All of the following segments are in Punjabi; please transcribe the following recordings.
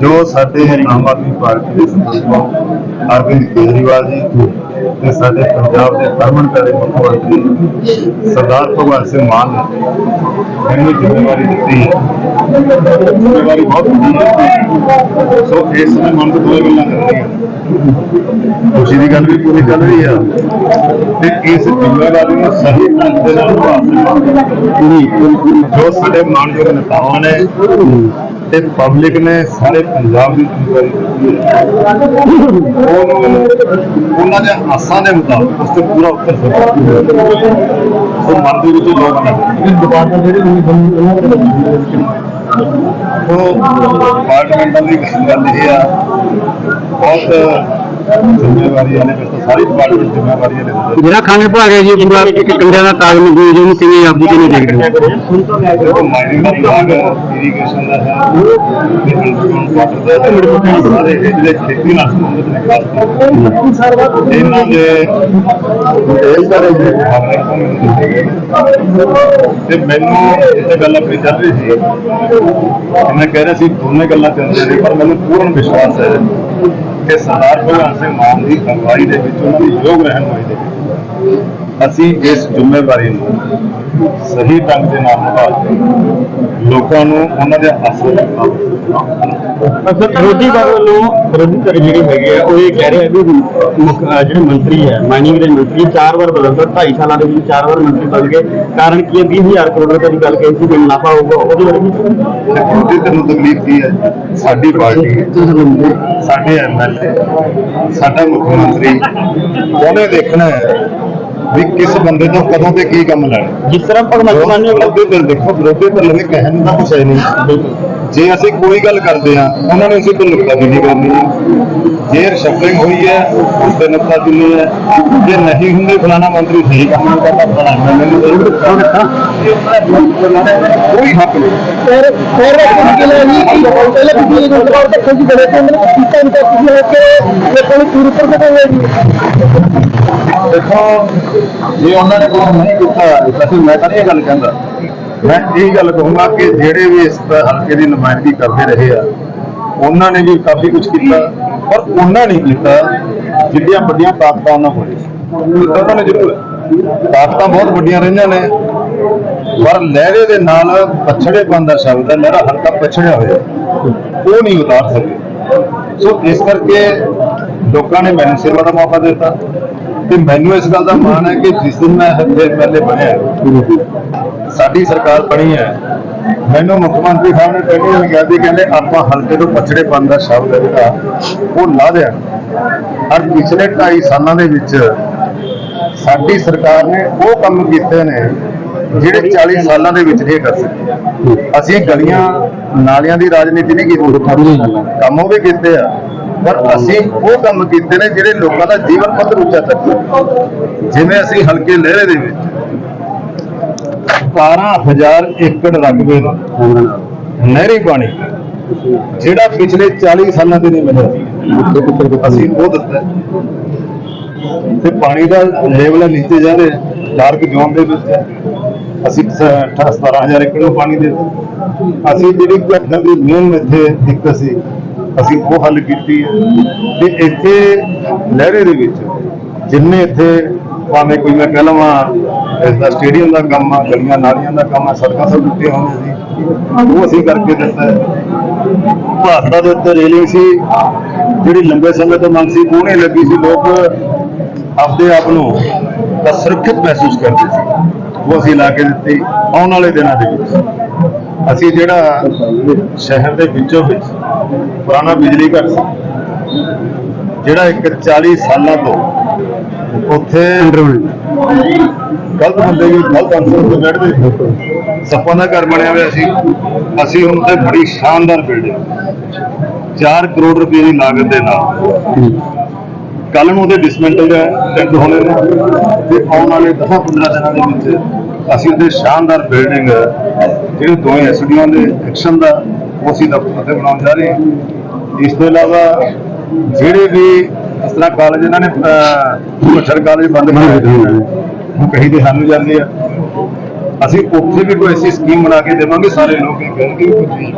ਜੋ ਸਾਡੇ ਆਮ ਆਦਮੀ ਪਾਰਟੀ ਦੇ ਸੁਪਰੀਮੋ ਅਰਵਿੰਦ ਕੇਜਰੀਵਾਲ ਜੀ ਤੇ ਸਾਡੇ ਪੰਜਾਬ ਦੇ ਹਰਮਨ ਪਿਆਰੇ ਮੁੱਖ ਮੰਤਰੀ ਸਰਦਾਰ ਭਗਵੰਤ ਸਿੰਘ ਮਾਨ ਨੇ ਮੈਨੂੰ ਜ਼ਿੰਮੇਵਾਰੀ ਦਿੱਤੀ ਹੈ। ਜ਼ਿੰਮੇਵਾਰੀ ਬਹੁਤ ਵੱਡੀ ਹੈ। ਸੋ ਇਸ ਨੂੰ ਮਨ ਤੋਂ ਦੋ ਗੱਲਾਂ ਕਰਨੀਆਂ ਖੁਸ਼ੀ ਦੀ ਗੱਲ ਵੀ ਪੂਰੀ ਚੱਲ ਰਹੀ ਆ ਤੇ ਇਸ ਜ਼ਿੰਮੇਵਾਰੀ ਨੂੰ ਸਹੀ ਢੰਗ ਦੇ ਨਾਲ ਨਿਭਾ ਸਕਦੇ ਜੋ ਸਾਡੇ ਮਾਨਯੋਗ ਨੇਤਾਵਾਂ ਨੇ ਤੇ ਪਬਲਿਕ ਨੇ ਸਾਰੇ ਪੰਜਾਬ ਦੀ ਜ਼ਿੰਮੇਵਾਰੀ ਦਿੱਤੀ ਹੈ। ਉਹਨੂੰ ਉਹਨਾਂ ਦੇ ਆਸਾਂ ਦੇ ਮੁਤਾਬਕ ਉਸ ਤੇ ਪੂਰਾ ਉੱਤਰ ਸਕਦਾ ਸੋ ਮਨ ਦੇ ਵਿੱਚ ਲੋਕ ਨੇ। ਦੁਕਾਨਦਾਰ ਜਿਹੜੇ ਉਹਨਾਂ ਦੇ ਉਹ ਪਾਰਲੀਮੈਂਟ ਦੀ ਗੱਲ ਇਹ ਆ, ਬਹੁਤ ਜ਼ਿੰਮੇਵਾਰੀ ਵਾਲੇ ਸਾਰੀ ਪਾਰਲੀਮੈਂਟ ਜ਼ਿੰਮੇਵਾਰੀ ਵਾਲੇ ਹੁੰਦੇ ਜਿਹੜਾ ਖਾਣੇ ਭਾਗ ਹੈ ਜੀ ਪੂਰਾ ਇੱਕ ਕੰਡਿਆਂ ਦਾ ਕਾਗਜ਼ ਮਜ਼ਦੂਰ ਜਿਹਨੂੰ ਕਿਵੇਂ ਆਪਦੀ ਕਿਵੇਂ ਦੇਖਦੇ ਹੋ ਦੇਖੋ ਮਾਈਨਿੰਗ ਦਾ ਵਿਭਾਗ ਇਰੀਗੇਸ਼ਨ ਦਾ ਹੈ। ਤੇ ਅੰਡਰਗਰਾਉਂਡ ਵਾਟਰ ਦਾ ਹੈ ਸਾਰੇ ਇਹ ਜਿਹੜੇ ਖੇਤੀ ਨਾਲ ਸੰਬੰਧਿਤ ਨੇ ਖਾਸ ਤੇ। ਇਹਨਾਂ ਦੇ ਸਾਰੇ ਨੇ ਗਏ ਨੇ। ਤੇ ਮੈਨੂੰ ਇਹ ਗੱਲ ਆਪਣੀ ਚੱਲ ਰਹੀ ਸੀ। ਮੈਂ ਕਹਿ ਰਿਹਾ ਸੀ ਦੋਨੇ ਗੱਲਾਂ ਚੱਲਦੀਆਂ ਨੇ ਪਰ ਮੈਨੂੰ ਪੂਰਨ ਵਿਸ਼ਵਾਸ ਹੈ। ਕਿ ਸਰਦਾਰ ਭਗਵੰਤ ਸਿੰਘ ਮਾਨ ਦੀ ਅਗਵਾਈ ਦੇ ਵਿੱਚ ਉਹਨਾਂ ਦੀ ਯੋਗ ਰਹਿਨਮਾਈ ਦੇ ਵਿੱਚ। ਅਸੀਂ ਇਸ ਜ਼ਿੰਮੇਵਾਰੀ ਨੂੰ ਸਹੀ ਢੰਗ ਦੇ ਨਾਲ ਨਿਭਾ ਕੇ ਲੋਕਾਂ ਨੂੰ ਉਹਨਾਂ ਦੇ ਮੁਤਾਬਕ ਅਸਲ ਵਿਰੋਧੀ ਦਲ ਵੱਲੋਂ ਵਿਰੋਧੀ ਧਿਰ ਜਿਹੜੇ ਹੈਗੇ ਆ ਉਹ ਇਹ ਕਹਿ ਰਹੇ ਆ ਵੀ ਮੁੱਖ ਜਿਹੜੇ ਮੰਤਰੀ ਹੈ ਮਾਈਨਿੰਗ ਦੇ ਮੰਤਰੀ ਚਾਰ ਵਾਰ ਬਦਲ ਗਏ 2.5 ਸਾਲਾਂ ਦੇ ਵਿੱਚ ਚਾਰ ਵਾਰ ਮੰਤਰੀ ਬਦਲ ਗਏ। ਕਾਰਨ ਕੀ ਹੈ 20000 ਕਰੋੜ ਰੁਪਏ ਦੀ ਗੱਲ ਕਹੀ ਸੀ ਕਿ ਮੁਨਾਫਾ ਹੋਊਗਾ ਉਹਦੇ ਬਾਰੇ ਉਹਦੀ ਤੈਨੂੰ ਤਕਲੀਫ ਕੀ ਹੈ? ਸਾਡੀ ਪਾਰਟੀ ਸਾਡੇ ਐਮਐਲਏ ਸਾਡਾ ਮੁੱਖ ਮੰਤਰੀ ਉਹਨੇ ਦੇਖਣਾ ਹੈ ਵੀ ਕਿਸ ਬੰਦੇ ਤੋਂ ਕਦੋਂ ਤੇ ਕੀ ਕੰਮ ਲੈਣਾ? ਜਿਸ ਤਰ੍ਹਾਂ ਭਗਵੰਤ ਮਾਨ ਨੇ ਵਿਰੋਧੀ ਧਿਰ ਦੇਖੋ ਵਿਰੋਧੀ ਧਿਰ ਲਵੇ ਕਹਿਣ ਦਾ ਕੁਛ ਹੈ ਨਹੀਂ। ਜੇ ਅਸੀਂ ਕੋਈ ਗੱਲ ਕਰਦੇ ਆ ਉਹਨਾਂ ਨੇ ਅਸੀਂ ਕੋਈ ਨੁਕਤਾਚੀਨੀ ਕਰਨੀ ਹੈ ਜੇ ਸ਼ਫਲਿੰਗ ਹੋਈ ਹੈ ਉਸ ਤੇ ਨੁਕਤਾਚੀਨੀ ਹੈ ਜੇ ਨਹੀਂ ਹੁੰਦੀ ਫਲਾਣਾ ਮੰਤਰੀ ਸਹੀ ਕੰਮ ਨਹੀਂ ਕਰਦਾ ਫਲਾਣਾ ਮੈਨੂੰ ਜ਼ਰੂਰ ਕੋਈ ਹੱਕ ਨਹੀਂ ਪਰ ਪਰ ਕਿ ਲਈ ਨਹੀਂ ਪਹਿਲੇ ਬਿਜਲੀ ਦੇ ਦਰਬਾਰ ਤੇ ਕੋਈ ਬੜੇ ਤੇ ਮੈਨੂੰ ਕੀਤਾ ਨਹੀਂ ਕਿ ਕਿ ਇਹ ਕੋਈ ਪੂਰੀ ਪਰ ਤੇ ਹੋਏਗੀ ਦੇਖੋ ਜੇ ਉਹਨਾਂ ਨੇ ਕੁਝ ਨਹੀਂ ਕੀਤਾ ਅਸੀਂ ਮੈਂ ਤਾਂ ਨਹੀਂ ਇਹ ਗੱਲ ਕਹਿੰਦਾ ਮੈਂ ਇਹ ਗੱਲ ਕਹੂੰਗਾ ਕਿ ਜਿਹੜੇ ਵੀ ਇਸ ਹਲਕੇ ਦੀ ਨੁਮਾਇੰਦਗੀ ਕਰਦੇ ਰਹੇ ਆ, ਉਹਨਾਂ ਨੇ ਵੀ ਕਾਫੀ ਕੁਝ ਕੀਤਾ, ਪਰ ਉਹਨਾਂ ਨੇ ਕੀਤਾ ਜਿੰਨੀਆਂ ਵੱਡੀਆਂ ਤਾਕਤਾਂ ਉਹਨਾਂ ਕੋਲ ਕੀਤਾ ਉਹਨਾਂ ਜ਼ਰੂਰ ਤਾਕਤਾਂ ਬਹੁਤ ਵੱਡੀਆਂ ਰਹੀਆਂ ਨੇ, ਪਰ ਲਹਿਰੇ ਦੇ ਨਾਲ ਪਛੜੇਪਨ ਦਾ ਸ਼ਬਦ ਹੈ, ਲਹਿਰਾ ਹਲਕਾ ਪਛੜਿਆ ਹੋਇਆ, ਉਹ ਨਹੀਂ ਉਤਾਰ ਸਕੇ। ਸੋ ਇਸ ਕਰਕੇ ਲੋਕਾਂ ਨੇ ਮੈਨੂੰ ਸੇਵਾ ਦਾ ਮੌਕਾ ਦਿੱਤਾ ਤੇ ਮੈਨੂੰ ਇਸ ਗੱਲ ਦਾ ਮਾਣ ਹੈ ਕਿ ਜਿਸ ਦਿਨ ਮੈਂ ਇੱਥੇ ਪਹਿਲੇ ਬਣਿਆ ਸਾਡੀ ਸਰਕਾਰ ਬਣੀ ਹੈ। ਮੈਨੂੰ ਮੁੱਖ ਮੰਤਰੀ ਸਾਹਿਬ ਨੇ ਪਹਿਲੇ ਹੀ ਕਿਹਾ ਸੀ, ਕਹਿੰਦੇ ਆਪਾਂ ਹਲਕੇ ਤੋਂ ਪਛੜੇਪਨ ਦਾ ਸ਼ਬਦ ਹੈ ਜਿਹੜਾ, ਉਹ ਲਾ ਦਿਆਂ। ਔਰ ਪਿਛਲੇ 2.5 ਸਾਲਾਂ ਦੇ ਵਿੱਚ ਸਾਡੀ ਸਰਕਾਰ ਨੇ ਉਹ ਕੰਮ ਕੀਤੇ ਨੇ, ਜਿਹੜੇ 40 ਸਾਲਾਂ ਦੇ ਵਿੱਚ ਨਹੀਂ ਕਰ ਸਕੇ। ਅਸੀਂ ਗਲੀਆਂ ਨਾਲਿਆਂ ਦੀ ਰਾਜਨੀਤੀ ਨਹੀਂ ਕੀਤੀ। ਕੰਮ ਉਹ ਵੀ ਕੀਤੇ ਆ, ਪਰ ਅਸੀਂ ਉਹ ਕੰਮ ਕੀਤੇ ਨੇ ਜਿਹੜੇ ਲੋਕਾਂ ਦਾ ਜੀਵਨ ਪੱਧਰ ਉੱਚਾ ਚੱਕੇ ਜਿਵੇਂ ਅਸੀਂ ਹਲਕੇ ਲਹਿਰੇ ਦੇ ਵਿੱਚ 12000 ਏਕੜ ਰਕਬੇ ਦਾ ਨਹਿਰੀ ਪਾਣੀ, ਜਿਹੜਾ ਪਿਛਲੇ 40 ਸਾਲਾਂ ਦੇ ਨਹੀਂ ਮਿਲਿਆ। ਅਸੀਂ ਉਹ ਦਿੱਤਾ। ਤੇ ਪਾਣੀ ਦਾ ਲੈਵਲ ਨੀਚੇ ਜਾ ਰਿਹਾ। ਡਾਰਕ ਜ਼ੋਨ ਦੇ ਵਿੱਚ ਹੈ। ਅਸੀਂ 17000 ਏਕੜ ਨੂੰ ਪਾਣੀ ਦੇ ਅਸੀਂ ਜਿਹੜੀ ਘਟਨਾ ਦੀ ਮੇਨ ਇੱਥੇ ਦਿੱਕਤ ਸੀ, ਅਸੀਂ ਉਹ ਹੱਲ ਕੀਤੀ ਹੈ। ਤੇ ਇੱਥੇ ਲਹਿਰੇ ਦੇ ਵਿੱਚ ਜਿੰਨੇ ਇੱਥੇ ਭਾਵੇਂ ਕੋਈ ਮੈਂ ਕਹਿ ਲਵਾਂ ਇਸ ਦਾ ਸਟੇਡੀਅਮ ਦਾ ਕੰਮ ਆ, ਗਲੀਆਂ ਨਾਲੀਆਂ ਦਾ ਕੰਮ ਆ, ਸੜਕਾਂ ਸਭ ਟੁੱਟੀਆਂ ਹੋਈਆਂ ਸੀ ਉਹ ਅਸੀਂ ਕਰਕੇ ਦਿੱਤਾ ਭਾਖੜਾ ਦੇ ਉੱਤੇ ਰੇਲਿੰਗ ਸੀ। ਜਿਹੜੀ ਲੰਬੇ ਸਮੇਂ ਤੋਂ ਮੰਗ ਸੀ, ਉਹਨੇ ਲੱਗੀ ਸੀ। ਲੋਕ ਆਪਦੇ ਆਪ ਨੂੰ ਤਾਂ ਸੁਰੱਖਿਅਤ ਮਹਿਸੂਸ ਕਰਦੇ ਸੀ। ਉਹ ਅਸੀਂ ਲਾ ਕੇ ਦਿੱਤੀ, ਆਉਣ ਵਾਲੇ ਦਿਨਾਂ ਦੇ ਵਿੱਚ। ਅਸੀਂ ਜਿਹੜਾ ਸ਼ਹਿਰ ਦੇ ਵਿੱਚੋਂ ਵਿੱਚ ਪੁਰਾਣਾ ਬਿਜਲੀ ਘਰ ਸੀ, ਜਿਹੜਾ ਇੱਕ 40 ਸਾਲਾਂ ਤੋਂ ਉੱਥੇ ਗਲਤ ਬੰਦੇ ਵੀ ਗਲਤ ਅਨਸਰ ਤੋਂ ਬੈਠਦੇ ਸੱਪਾਂ ਦਾ ਘਰ ਬਣਿਆ ਹੋਇਆ ਸੀ। ਅਸੀਂ ਹੁਣ ਤੇ ਬੜੀ ਸ਼ਾਨਦਾਰ ਬਿਲਡਿੰਗ 4 ਕਰੋੜ ਰੁਪਏ ਦੀ ਲਾਗਤ ਦੇ ਨਾਲ। ਕੱਲ ਨੂੰ ਉਹਦੇ ਡਿਸਮੈਂਟਲ ਦਾ ਟੈਂਡ ਹੋਣੇ ਨੇ। ਤੇ ਆਉਣ ਵਾਲੇ 10-15 ਦਿਨਾਂ ਦੇ ਵਿੱਚ ਅਸੀਂ ਉਹਦੇ ਸ਼ਾਨਦਾਰ ਬਿਲਡਿੰਗ ਜਿਹੜੇ ਦੋਵੇਂ ਐਸਡੀਆਂ ਦੇ ਐਕਸ਼ਨ ਦਾ ਉਹ ਅਸੀਂ ਦਫ਼ਤਰ ਤੇ ਬਣਾਉਣ ਜਾ ਰਹੇ ਹਾਂ। ਇਸ ਤੋਂ ਇਲਾਵਾ ਜਿਹੜੇ ਵੀ ਇਸ ਤਰ੍ਹਾਂ ਕਾਲਜ ਇਹਨਾਂ ਨੇ ਮੱਛਰ ਕਾਲਜ ਬੰਦ ਕਰ ਦਿੱਤੇ ਕਹੀ ਦੇ ਸਾਨੂੰ ਜਾਂਦੇ ਆ। ਅਸੀਂ ਉੱਥੇ ਵੀ ਕੋਈ ਐਸੀ ਸਕੀਮ ਬਣਾ ਕੇ ਦੇਵਾਂਗੇ ਸਾਰੇ ਲੋਕ ਇਹ ਕਹਿਣਗੇ ਵੀ ਕੁਝ ਨਹੀਂ।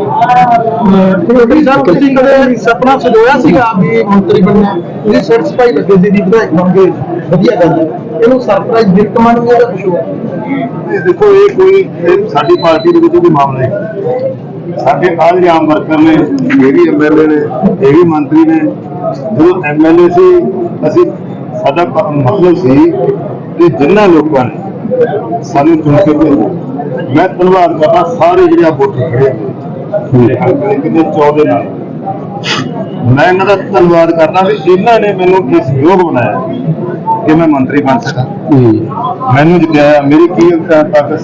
ਡਿਪਟੀ ਸਾਹਿਬ ਤੁਸੀਂ ਕਦੇ ਸੁਪਨਾ ਸਜੋਇਆ ਸੀਗਾ ਵੀ ਮੰਤਰੀ ਬਣਨਾ ਤੁਸੀਂ ਸੈਟੀਸਫਾਈ ਲੱਗੇ ਸੀ ਦੀ ਵਿਧਾਇਕ ਬਣ ਕੇ ਵਧੀਆ ਗੱਲ ਹੈ। ਇਹਨੂੰ ਸਰਪ੍ਰਾਈਜ਼ ਗਿਫਟ ਮੰਨਦੇ ਜਾਂ ਕੁਝ ਹੋਰ ਇਹ ਦੇਖੋ ਇਹ ਕੋਈ ਸਾਡੀ ਪਾਰਟੀ ਦੇ ਵਿੱਚ ਵੀ ਮਾਮਲਾ ਹੈ ਸਾਡੇ ਨਾਲ ਆਮ ਵਰਕਰ ਨੇ ਇਹ ਵੀ ਐਮਐਲਏ ਨੇ ਇਹ ਵੀ ਮੰਤਰੀ ਨੇ। ਜਦੋਂ ਐਮਐਲਏ ਸੀ ਅਸੀਂ ਸਾਡਾ ਮਤਲਬ ਸੀ ਕਿ ਜਿੰਨਾ ਲੋਕਾਂ ਨੇ ਸਾਨੂੰ ਚੁਣ ਕੇ ਭੇਜਿਆ ਮੈਂ ਧੰਨਵਾਦ ਕਰਦਾ ਸਾਰੇ ਜਿਹੜੇ ਆ ਵੋਟਰ ਖੜੇ ਨੇ ਮੇਰੇ ਹਲਕੇ ਦੇ ਕਿਤੇ 14 ਨਾਲ। ਮੈਂ ਇਹਨਾਂ ਦਾ ਧੰਨਵਾਦ ਕਰਦਾ ਵੀ ਇਹਨਾਂ ਨੇ ਮੈਨੂੰ ਇਸ ਯੋਗ ਬਣਾਇਆ ਕਿ ਮੈਂ ਮੰਤਰੀ ਬਣ ਸਕਾਂ। ਮੈਨੂੰ ਜਿੱਤਿਆ ਮੇਰੀ ਕੀ ਤਾਕਤ?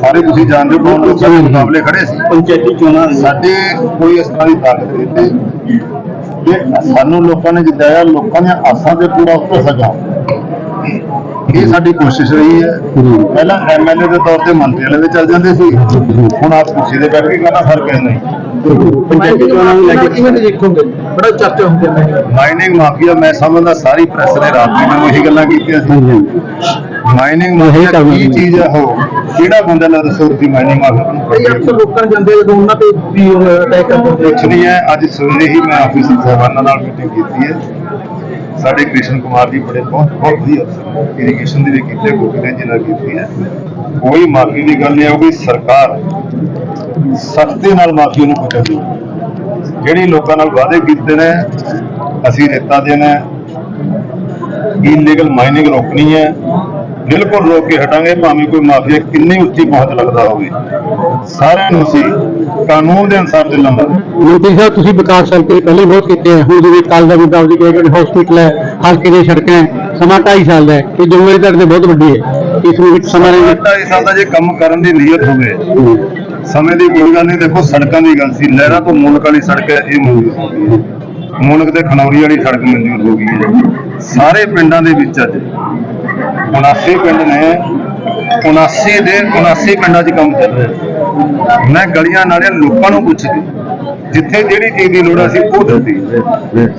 ਸਾਰੇ ਤੁਸੀਂ ਜਾਣਦੇ ਹੋ ਬਹੁਤ ਦੇ ਮੁਕਾਬਲੇ ਖੜੇ ਸੀ। ਪੰਚਾਇਤੀ ਚੋਣਾਂ ਸਾਡੇ ਕੋਈ ਇਸ ਤਰ੍ਹਾਂ ਦੀ ਤਾਕਤ ਨਹੀਂ ਤੇ ਸਾਨੂੰ ਲੋਕਾਂ ਨੇ ਜਿਤਾਇਆ ਲੋਕਾਂ ਦੀਆਂ ਆਸਾਂ ਤੇ ਪੂਰਾ ਉਤਰ ਸਕਾਂ ਇਹ ਸਾਡੀ ਕੋਸ਼ਿਸ਼ ਰਹੀ ਹੈ। ਪਹਿਲਾਂ ਐਮਐਲਏ ਦੇ ਤੌਰ ਤੇ ਮੰਤਰੀ ਵਾਲੇ ਦੇ ਚੱਲ ਜਾਂਦੇ ਸੀ। ਹੁਣ ਆਪ ਕੁਰਸੀ ਦੇ ਬੈਠ ਕੇ ਕਹਿੰਦਾ ਫ਼ਰਕ ਹੈ ਨਹੀਂ। ਪੰਚਾਇਤੀ ਚੋਣਾਂ ਨੂੰ ਲੈ ਕੇ ਕਿਵੇਂ ਦੇਖੋਗੇ? ਬੜਾ ਚਰਚਾ ਹੁੰਦੇ ਨੇ ਮਾਈਨਿੰਗ ਮਾਫੀਆ ਮੈਂ ਸਮਝਦਾ ਸਾਰੀ ਪ੍ਰੈਸ ਨੇ ਰਾਤ ਨੂੰ ਮੈਨੂੰ ਇਹੀ ਗੱਲਾਂ ਕੀਤੀਆਂ ਸੀ। ਮਾਈਨਿੰਗ ਮਾਫੀਆ ਕੀ ਚੀਜ਼ ਹੈ ਉਹ? ਕਿਹੜਾ ਬੰਦਾ ਨਾ ਦੱਸੋ ਤੁਸੀਂ ਮਾਈਨਿੰਗ ਮਾਫੀਆ ਕਈ ਅਕਸਰ ਲੋਕਾਂ ਜਾਂਦੇ ਜਦੋਂ ਉਹਨਾਂ ਤੇ ਵੀ ਅਟੈਕ ਕਰਦੇ ਕੁਛ ਨਹੀਂ ਹੈ ਅੱਜ ਸਵੇਰੇ ਹੀ ਮੈਂ ਆਫਿਸ ਸਾਹਿਬਾਨਾਂ ਨਾਲ ਮੀਟਿੰਗ ਕੀਤੀ ਹੈ। ਸਾਡੇ ਕ੍ਰਿਸ਼ਨ ਕੁਮਾਰ ਜੀ ਬੜੇ ਬਹੁਤ ਬਹੁਤ ਵਧੀਆ ਅਫਸਰ ਇਰੀਗੇਸ਼ਨ ਦੀ ਵੀ ਕੀਤੀ ਗੋਪੀ ਨੇ, ਜਿਨ੍ਹਾਂ ਕੀਤੀ ਹੈ। ਕੋਈ ਮਾਫੀ ਦੀ ਗੱਲ ਨਹੀਂ ਹੋਊਗੀ ਸਰਕਾਰ ਸਖਤੀ ਨਾਲ ਮਾਫੀ ਨੂੰ ਕੁਚਲਦੀ ਜਿਹੜੀ ਲੋਕਾਂ ਨਾਲ ਵਾਅਦੇ ਕੀਤੇ ਨੇ, ਅਸੀਂ ਰੇਤਾ ਦੇਣਾ ਇਲੀਗਲ ਮਾਈਨਿੰਗ ਰੋਕਣੀ ਹੈ। ਬਿਲਕੁਲ ਰੋਕ ਕੇ ਹਟਾਂਗੇ, ਭਾਵੇਂ ਕੋਈ ਮਾਫੀਆ ਕਿੰਨੀ ਉੱਚੀ ਪਹੁੰਚ ਲੱਗਦਾ ਹੋਵੇ। ਸਾਰਿਆਂ ਨੂੰ ਅਸੀਂ ਕਾਨੂੰਨ ਦੇ ਅਨੁਸਾਰ ਚੱਲਾਂਗੇ ਮੰਤਰੀ ਸਾਹਿਬ ਤੁਸੀਂ ਵਿਕਾਸ ਹਲਕੇ ਪਹਿਲੇ ਬਹੁਤ ਕੀਤੇ ਹੈ ਹੁਣ ਜਿਵੇਂ ਕੱਲ ਦਾ ਮੁੱਦਾ ਉਹਦੀ ਕਹੇ ਕਿ ਹਸਪੀਟਲ ਹੈ ਹਲਕੇ ਦੀਆਂ ਸੜਕਾਂ ਹੈ। ਸਮਾਂ 2.5 ਸਾਲ ਦਾ ਹੈ। ਇਹ ਜ਼ਿੰਮੇਵਾਰੀ ਤੁਹਾਡੇ ਤੇ ਬਹੁਤ ਵੱਡੀ ਹੈ। ਇਸ ਨੂੰ ਵਿੱਚ ਸਮਾਂ ਰਹਿ ਢਾਈ ਸਾਲ ਦਾ ਜੇ ਕੰਮ ਕਰਨ ਦੀ ਨੀਅਤ ਹੋਵੇ ਸਮੇਂ ਦੀ ਕੋਈ ਗੱਲ ਨਹੀਂ ਦੇਖੋ ਸੜਕਾਂ ਦੀ ਗੱਲ ਸੀ। ਲਹਿਰਾ ਤੋਂ ਮੂਲਕ ਵਾਲੀ ਸੜਕ ਹੈ ਇਹ ਹੋ ਹੈ ਮੂਲਕ ਤੇ ਖਨੌਰੀ ਵਾਲੀ ਸੜਕ ਮਨਜ਼ੂਰ ਹੋ ਗਈ ਹੈ। ਸਾਰੇ ਪਿੰਡਾਂ ਦੇ ਵਿੱਚ ਅੱਜ 79 ਪਿੰਡ ਨੇ 79 ਦੇ 79 ਪਿੰਡਾਂ 'ਚ ਕੰਮ ਚੱਲ ਰਿਹਾ। ਮੈਂ ਗਲੀਆਂ ਨਾਲੀਆਂ ਲੋਕਾਂ ਨੂੰ ਪੁੱਛ ਜਿੱਥੇ ਜਿਹੜੀ ਚੀਜ਼ ਦੀ ਲੋੜ ਅਸੀਂ ਉਹ ਦਿੱਤੀ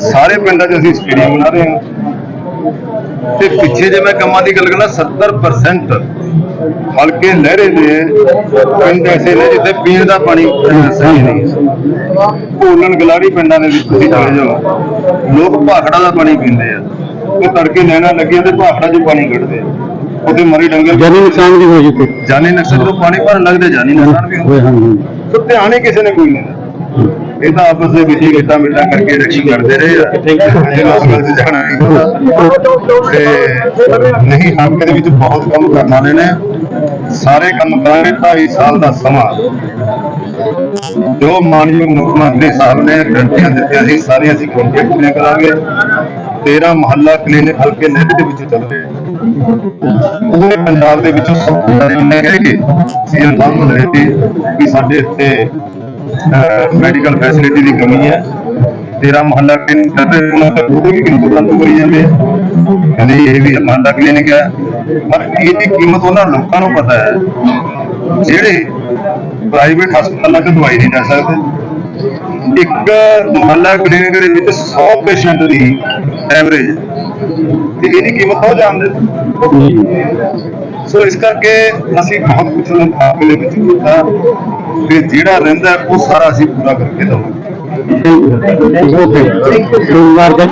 ਸਾਰੇ ਪਿੰਡਾਂ 'ਚ ਅਸੀਂ ਸਟੇਡੀਅਮ ਬਣਾ ਰਹੇ ਹਾਂ। ਤੇ ਪਿੱਛੇ ਜੇ ਮੈਂ ਕੰਮਾਂ ਦੀ ਗੱਲ ਕਰਾਂ 70% ਹਲਕੇ ਲਹਿਰੇ ਦੇ ਪਿੰਡ ਐਸੇ ਨੇ ਜਿੱਥੇ ਪੀਣ ਦਾ ਪਾਣੀ ਸਹੀ ਨਹੀਂ ਭੋਲਣ ਗਲਾੜੀ ਪਿੰਡਾਂ ਦੇ ਵਿੱਚ ਤੁਸੀਂ ਚਲੇ ਜਾਓ, ਲੋਕ ਭਾਖੜਾ ਦਾ ਪਾਣੀ ਪੀਂਦੇ ਆ। ਉਹ ਤੜਕੇ ਲੈਣਾ ਲੱਗੀਆਂ ਤੇ ਭਾਖੜਾ 'ਚ ਪਾਣੀ ਕੱਢਦੇ ਆ। ਉਹਦੇ ਮਰੀ ਡੰਗਰ ਜਾਨੀ ਨੁਕਸਾਨ ਵੀ ਹੋ ਜਿੱਤੇ ਜਾਨੀ ਨਕਸਲ ਤੋਂ ਪਾਣੀ ਭਰਨ ਲੱਗਦੇ ਜਾਨੀ ਨੁਕਸਾਨ ਵੀ ਹੋਏ ਹਨ ਤੇ ਧਿਆਨ ਹੀ ਕਿਸੇ ਨੇ ਕੋਈ ਨਹੀਂ। ਇਹ ਤਾਂ ਆਪਸ ਦੇ ਵਿੱਚ ਹੀ ਗੇਟਾਂ ਮਿੱਟਾਂ ਕਰਕੇ ਰੱਖੀ ਕਰਦੇ ਰਹੇ ਉਸ ਗੱਲ 'ਚ ਜਾਣਾ ਨਹੀਂ ਤੇ ਨਹੀਂ ਹਲਕੇ ਦੇ ਵਿੱਚ ਬਹੁਤ ਕੰਮ ਕਰਨ ਵਾਲੇ ਨੇ। ਸਾਰੇ ਕੰਮ ਕਰਾਂਗੇ 2.5 ਸਾਲ ਦਾ ਸਮਾਂ। ਜੋ ਮਾਨਯੋਗ ਮੁੱਖ ਮੰਤਰੀ ਸਾਹਿਬ ਨੇ ਗਰੰਟੀਆਂ ਦਿੱਤੀਆਂ ਸੀ ਸਾਰੀਆਂ ਅਸੀਂ ਕੰਪਲੀਟ ਪੂਰੀਆਂ ਕਰਾਂਗੇ। 13 ਮਹੱਲਾ ਕਲੀਨਿਕ ਹਲਕੇ ਨਹਿਰ ਦੇ ਵਿੱਚ ਚੱਲ ਰਹੇ ਪੂਰੇ ਪੰਜਾਬ ਦੇ ਵਿੱਚੋਂ ਸਭ ਤੋਂ ਜ਼ਿਆਦਾ ਉਹਨੇ ਕਹੇ ਕਿ ਸੀਐਮ ਸਾਹਿਬ ਨੂੰ ਰਹੇ ਸੀ ਕਿ ਸਾਡੇ ਇੱਥੇ ਮੈਡੀਕਲ ਫੈਸਿਲਿਟੀ ਦੀ ਕਮੀ ਹੈ। ਤੇਰਾ ਮਹੱਲਾ ਕਲੀਨਿਕ ਕਰਦੇ ਉਹਨਾਂ ਦਾ ਉਹਦੇ ਵੀ ਕਿੰਨੀ ਬੰਦ ਕਰੀ ਜਾਂਦੇ ਕਹਿੰਦੇ ਇਹ ਵੀ ਮਹੱਲਾ ਕਲੀਨਿਕ ਹੈ। ਪਰ ਇਹਦੀ ਕੀਮਤ ਉਹਨਾਂ ਲੋਕਾਂ ਨੂੰ ਪਤਾ ਹੈ। ਜਿਹੜੇ ਪ੍ਰਾਈਵੇਟ ਹਸਪਤਾਲਾਂ 'ਚ ਦਵਾਈ ਨਹੀਂ ਲੈ ਸਕਦੇ। ਇੱਕ ਮਹੱਲਾ ਕਲੀਨਿਕ ਦੇ ਵਿੱਚ 100 ਪੇਸ਼ੈਂਟ ਦੀ ਐਵਰੇਜ ਤੇ ਇਹਦੀ ਕੀਮਤ ਉਹ ਜਾਣਦੇ ਨੇ। ਸੋ ਇਸ ਕਰਕੇ ਅਸੀਂ ਬਹੁਤ ਕੁਝ ਮੁਕਾਬਲੇ ਵਿੱਚ ਕੀਤਾ। ਤੇ ਜਿਹੜਾ ਰਹਿੰਦਾ ਉਹ ਸਾਰਾ ਅਸੀਂ ਪੂਰਾ ਕਰਕੇ ਦਵਾਂਗੇ। ਓਕੇ ਸੋਮਵਾਰ ਦਾ